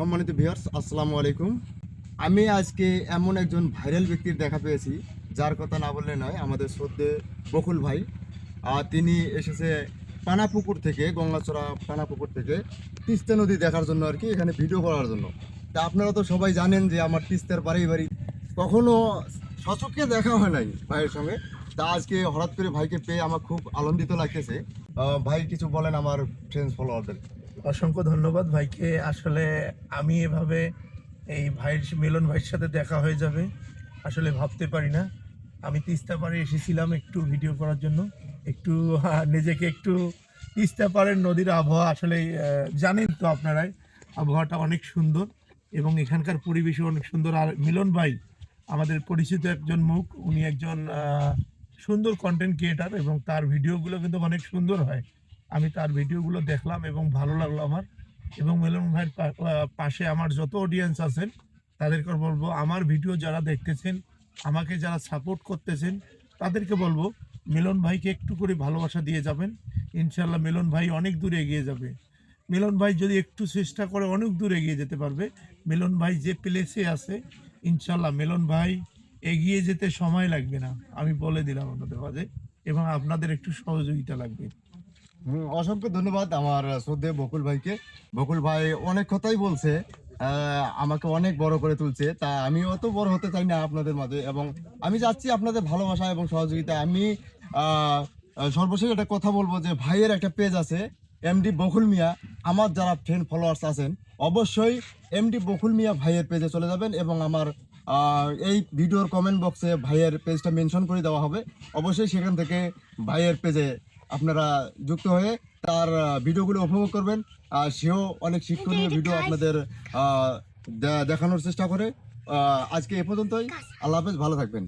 সম্মানিত ভিউয়ার্স আসসালামু আলাইকুম। আমি আজকে এমন একজন ভাইরাল ব্যক্তির দেখা পেয়েছি, যার কথা না বললে নয়, আমাদের সদ্যে বকুল ভাই। তিনি এসেছে পানাপুকুর থেকে, গঙ্গাচড়া পানাপুকুর থেকে, তিস্তা নদী দেখার জন্য আর কি, এখানে ভিডিও করার জন্য। তা আপনারা তো সবাই জানেন যে আমার তিস্তার বাড়ি বাড়ি কখনো সচক্ষে দেখা হয় নাই ভাইয়ের সঙ্গে। তা আজকে হঠাৎ করে ভাইকে পেয়ে আমার খুব আনন্দিত লাগতেছে। ভাই কিছু বলেন আমার ফ্রেন্ডস ফলোয়ারদের অসংখ্য ধন্যবাদ ভাইকে। আসলে আমি এভাবে এই ভাইয়ের মিলন ভাইয়ের সাথে দেখা হয়ে যাবে, আসলে ভাবতে পারি না। আমি তিস্তা পাড়ে এসেছিলাম একটু ভিডিও করার জন্য। একটু নিজেকে একটু তিস্তা পাড়ের নদীর আবহাওয়া আসলে জানেন তো আপনারাই, আবহাওয়াটা অনেক সুন্দর এবং এখানকার পরিবেশও অনেক সুন্দর। আর মিলন ভাই, আমাদের পরিচিত একজন মুখ, উনি একজন সুন্দর কন্টেন্ট ক্রিয়েটার এবং তার ভিডিওগুলো কিন্তু অনেক সুন্দর হয়। আমি তার ভিডিওগুলো দেখলাম এবং ভালো লাগল আমার। এবং মিলন ভাইয়ের পাশে আমার যত অডিয়েন্স আছেন, তাদেরকে বলব, আমার ভিডিও যারা দেখতেছেন, আমাকে যারা সাপোর্ট করতেছেন, তাদেরকে বলব, মিলন ভাইকে একটু করে ভালোবাসা দিয়ে যাবেন। ইনশাল্লাহ মিলন ভাই অনেক দূর এগিয়ে যাবে। মিলন ভাই যদি একটু চেষ্টা করে অনেক দূর এগিয়ে যেতে পারবে। মিলন ভাই যে প্লেসে আছে ইনশাল্লাহ মিলন ভাই এগিয়ে যেতে সময় লাগবে না। আমি বলে দিলাম আপনাদের মাঝে, এবং আপনাদের একটু সহযোগিতা লাগবে। অসংখ্য ধন্যবাদ আমার শ্রদ্ধে বকুল ভাইকে। বকুল ভাই অনেক কথাই বলছে আমাকে অনেক বড় করে তুলছে, তা আমি অত বড় হতে চাই না আপনাদের মাঝে, এবং আমি যাচ্ছি আপনাদের ভালোবাসা এবং সহযোগিতা আমি সর্বশেষ একটা কথা বলব যে, ভাইয়ের একটা পেজ আছে এমডি বকুল মিয়া। আমার যারা ফ্রেন্ড ফলোয়ার্স আছেন, অবশ্যই এমডি বকুল মিয়া ভাইয়ের পেজে চলে যাবেন, এবং আমার এই ভিডিওর কমেন্ট বক্সে ভাইয়ের পেজটা মেনশন করে দেওয়া হবে। অবশ্যই সেখান থেকে ভাইয়ের পেজে আপনারা যুক্ত হয়ে তার ভিডিওগুলো উপভোগ করবেন। আর সেও অনেক শিক্ষণীয় ভিডিও আপনাদের দেখানোর চেষ্টা করে। আজকে এ পর্যন্তই। আল্লাহ হাফেজ ভালো থাকবেন।